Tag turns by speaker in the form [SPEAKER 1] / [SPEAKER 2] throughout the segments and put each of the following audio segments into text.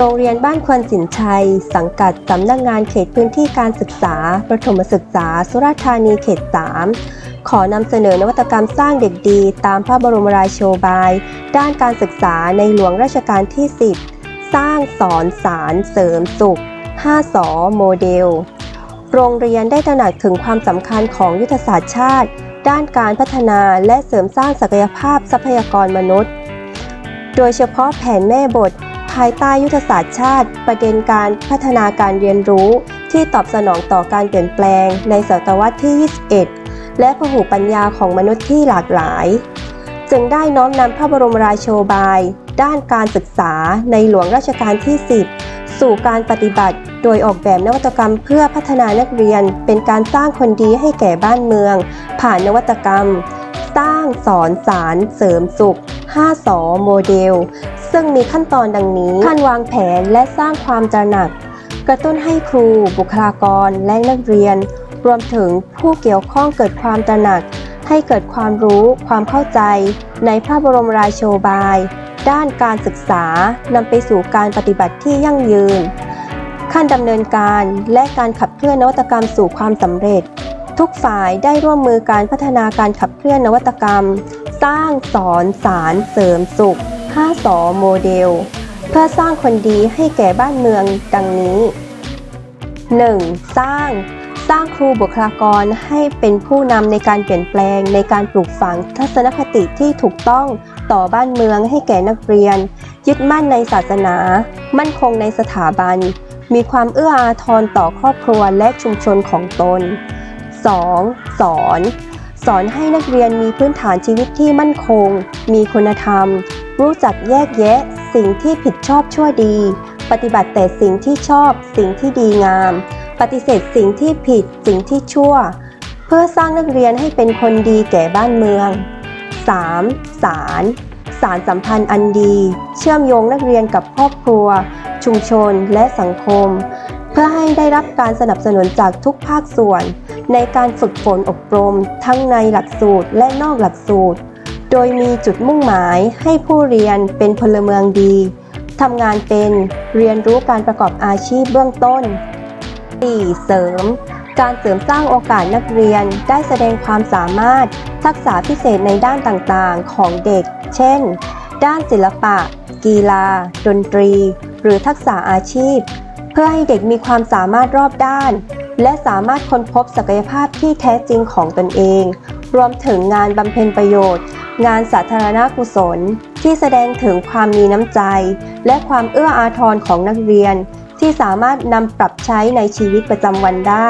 [SPEAKER 1] โรงเรียนบ้านควนสินชัย สังกัดสำนักงานเขตพื้นที่การศึกษา ประถมศึกษา สุราษฎร์ธานีเขต 3 ขอนำเสนอนวัตกรรมสร้างเด็กดีตามพระบรมราโชบาย ด้านการศึกษาในหลวงรัชกาลที่ 10 สร้างสอนสารเสริมสุข 5 สอโมเดล โรงเรียนได้ตระหนักถึงความสำคัญของยุทธศาสตร์ชาติ ด้านการพัฒนาและเสริมสร้างศักยภาพทรัพยากรมนุษย์ โดยเฉพาะแผนแม่บทายใต้ยุทธศาสตร์ชาติ ประเด็นการพัฒนาการเรียนรู้ ที่ตอบสนองต่อการเปลี่ยนแปลงในศตวรรษที่ 21 และพหุปัญญาของมนุษย์ที่หลากหลาย จึงได้น้อมนำพระบรมราโชบาย ด้านการศึกษาในหลวงรัชกาลที่ 10 สู่การปฏิบัติ โดยออกแบบนวัตกรรมเพื่อพัฒนานักเรียน เป็นการสร้างคนดีให้แก่บ้านเมือง ผ่านนวัตกรรม สร้างสอนสาร เสริมสุข5สอโมเดล ซึ่งมีขั้นตอนดังนี้การวางแผนและสร้างความตระหนัก กระตุ้นให้ครู บุคลากร และนักเรียน รวมถึงผู้เกี่ยวข้องเกิดความตระหนัก ให้เกิดความรู้ความเข้าใจ ในพระบรมราโชบาย ด้านการศึกษานำไปสู่การปฏิบัติที่ยั่งยืน ขั้นดำเนินการและการขับเคลื่อนนวัตกรรมสู่ความสำเร็จ ทุกฝ่ายได้ร่วมมือการพัฒนาการขับเคลื่อนนวัตกรรม สร้างสอนสารเสริมสุข 5สอโมเดล เพื่อสร้างคนดีให้แก่บ้านเมืองดังนี้ 1. สร้าง สร้างครูบุคลากรให้เป็นผู้นำในการเปลี่ยนแปลง ในการปลูกฝังทัศนคติที่ถูกต้องต่อบ้านเมืองให้แก่นักเรียน ยึดมั่นในศาสนา มั่นคงในสถาบัน มีความเอื้ออาทรต่อครอบครัวและชุมชนของตน 2. สอน สอนให้นักเรียนมีพื้นฐานชีวิตที่มั่นคง มีคุณธรรม รู้จักแยกแยะ สิ่งที่ผิดชอบชั่วดี ปฏิบัติแต่สิ่งที่ชอบ สิ่งที่ดีงาม ปฏิเสธสิ่งที่ผิด สิ่งที่ชั่ว เพื่อสร้างนักเรียนให้เป็นคนดีแก่บ้านเมือง 3. สารสารสัมพันธ์อันดี เชื่อมโยงนักเรียนกับครอบครัว ชุมชนและสังคม เพื่อให้ได้รับการสนับสนุนจากทุกภาคส่วน ในการฝึกฝนอบรม ทั้งในหลักสูตรและนอกหลักสูตร โดยมีจุดมุ่งหมายให้ผู้เรียนเป็นพลเมืองดี ทำงานเป็นเรียนรู้การประกอบอาชีพเบื้องต้น 4. เสริม การเสริมสร้างโอกาสนักเรียนได้แสดงความสามารถทักษะพิเศษในด้านต่างๆ ของเด็ก เช่น ด้านศิลปะ กีฬา ดนตรี หรือทักษะอาชีพ เพื่อให้เด็กมีความสามารถรอบด้าน และสามารถค้นพบศักยภาพที่แท้จริงของตนเอง รวมถึงงานบำเพ็ญประโยชน์ งานสาธารณกุศล ที่แสดงถึงความมีน้ำใจ และความเอื้ออาทรของนักเรียน ที่สามารถนำปรับใช้ในชีวิตประจำวันได้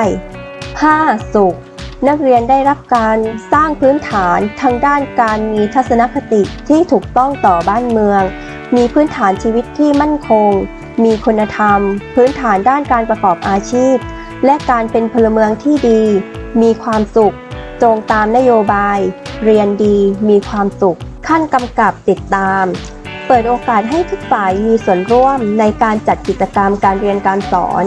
[SPEAKER 1] 5. สุข นักเรียนได้รับการสร้างพื้นฐานทางด้านการมีทัศนคติที่ถูกต้องต่อบ้านเมือง มีพื้นฐานชีวิตที่มั่นคง มีคุณธรรม พื้นฐานด้านการประกอบอาชีพ และการเป็นพลเมืองที่ดี มีความสุข ตรงตามนโยบาย เรียนดีมีความสุข ขั้นกำกับติดตาม เปิดโอกาสให้ทุกฝ่ายมีส่วนร่วมในการจัดกิจกรรมการเรียนการสอน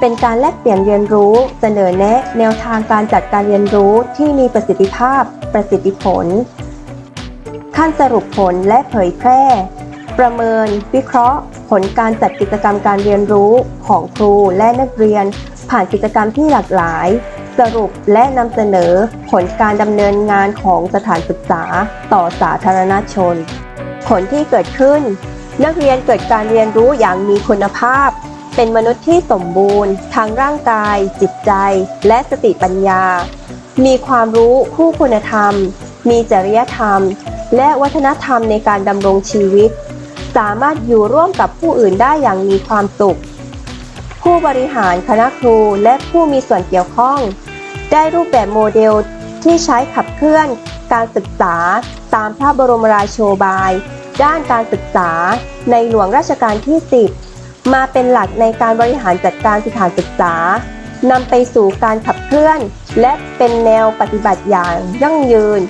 [SPEAKER 1] เป็นการแลกเปลี่ยนเรียนรู้ เสนอแนะแนวทางการจัดการเรียนรู้ที่มีประสิทธิภาพ ประสิทธิผล ขั้นสรุปผลและเผยแพร่ ประเมิน วิเคราะห์ ผลการจัดกิจกรรมการเรียนรู้ของครูและนักเรียน ผ่านกิจกรรมที่หลากหลาย สรุปและนำเสนอผลการดำเนินงานของสถานศึกษาต่อสาธารณชน ผลที่เกิดขึ้น นักเรียนเกิดการเรียนรู้อย่างมีคุณภาพ เป็นมนุษย์ที่สมบูรณ์ทั้งร่างกาย จิตใจ และสติปัญญา มีความรู้คู่คุณธรรม มีจริยธรรม และวัฒนธรรมในการดำรงชีวิต สามารถอยู่ร่วมกับผู้อื่นได้อย่างมีความสุขผู้บริหารคณะครูและผู้มีส่วนเกี่ยวข้อง ได้รูปแบบโมเดลที่ใช้ขับเคลื่อนการศึกษาตามพระบรมราโชบาย ด้านการศึกษาในหลวงราชการที่ 10 มาเป็นหลักในการบริหารจัดการสถานศึกษานำไปสู่การขับเคลื่อน และเป็นแนวปฏิบัติอย่างยั่งยืน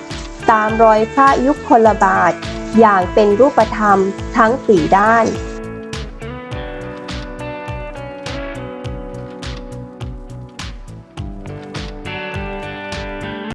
[SPEAKER 1] ตามรอยพระยุคลบาท อย่างเป็นรูปธรรมทั้ง4ด้าน